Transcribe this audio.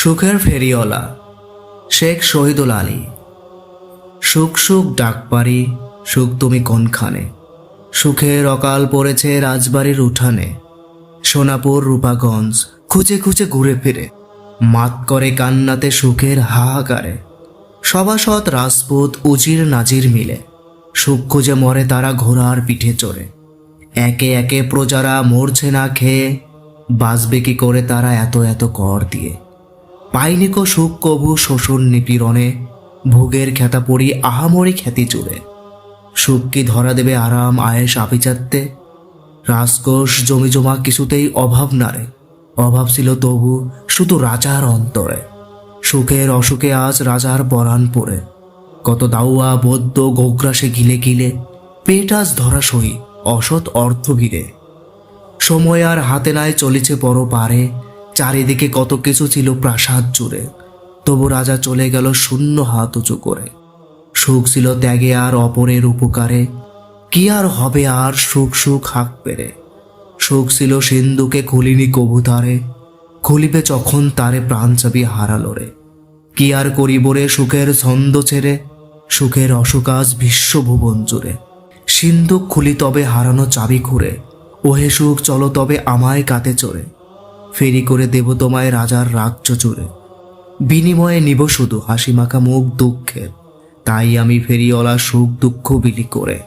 সুখের ফেরিওয়ালা শেখ শহীদুল আলী। সুখ সুখ ডাকপারি সুখ তুমি কোনখানে? সুখের অকাল পড়েছে রাজবাড়ির উঠানে। সোনাপুর, রূপাগঞ্জ খুঁজে খুঁজে ঘুরে ফিরে। মাত করে কান্নাতে সুখের হাহাকারে। সভাসদ রাজপুত, উজির, নাজির মিলে। সুখ খুঁজে মরে তারা ঘোড়ার পিঠে চড়ে। একে একে প্রজারা মরছে না খেয়ে, বাঁচবে কি করে তারা এত এত কর দিয়ে? পাইনি কো সুখ কভু শোষণ নিপীড়নে, ভোগের খ্যাতা পড়ি আহামরি খ্যাতি চুড়ে। সুখ কি ধরা দেবে আরাম আয়েস আপিচাত্তে রাজকোষ, জমি জমা কিছুতেই অভাব নারে। অভাব ছিল তবু শুধু রাজার অন্তরে। সুখের অসুখে আজ রাজার পরাণ পড়ে। কত দাউয়া বদ্ধ গোগ্রাসে গিলে গিলে, পেট আজ ধরা সই, অসৎ অর্থ ভিড়ে। সময় আর হাতে নাই চলেছে বড় পারে চারিদিকে কত কিছু ছিল প্রাসাদ জুড়ে। তবু রাজা চলে গেল শূন্য হাত উঁচু করে। সুখ ছিল ত্যাগে আর অপরের উপকারে। কি আর হবে আর সুখ সুখ হাক পেরে। সুখ ছিল সিন্ধুকে খুলিনি কবুতারে। খুলিবে যখন তারে প্রাণ চাবি হারালো রে। কি আর করিব রে সুখের ছন্দ ছেড়ে? সুখের অসুকাজ বিশ্বভুবন জুড়ে। সিন্ধুক খুলি তবে হারানো চাবি ঘুরে ওহে সুখ, চলো তবে আমায় কাতে চড়ে। ফেরি করে দেব তোমায় রাজার রাজ্য জুড়ে বিনিময়ে নিব শুধু হাসি মাখা মুখ দুঃখের। তাই আমি ফেরিওয়ালা সুখ দুঃখ বিলি করে।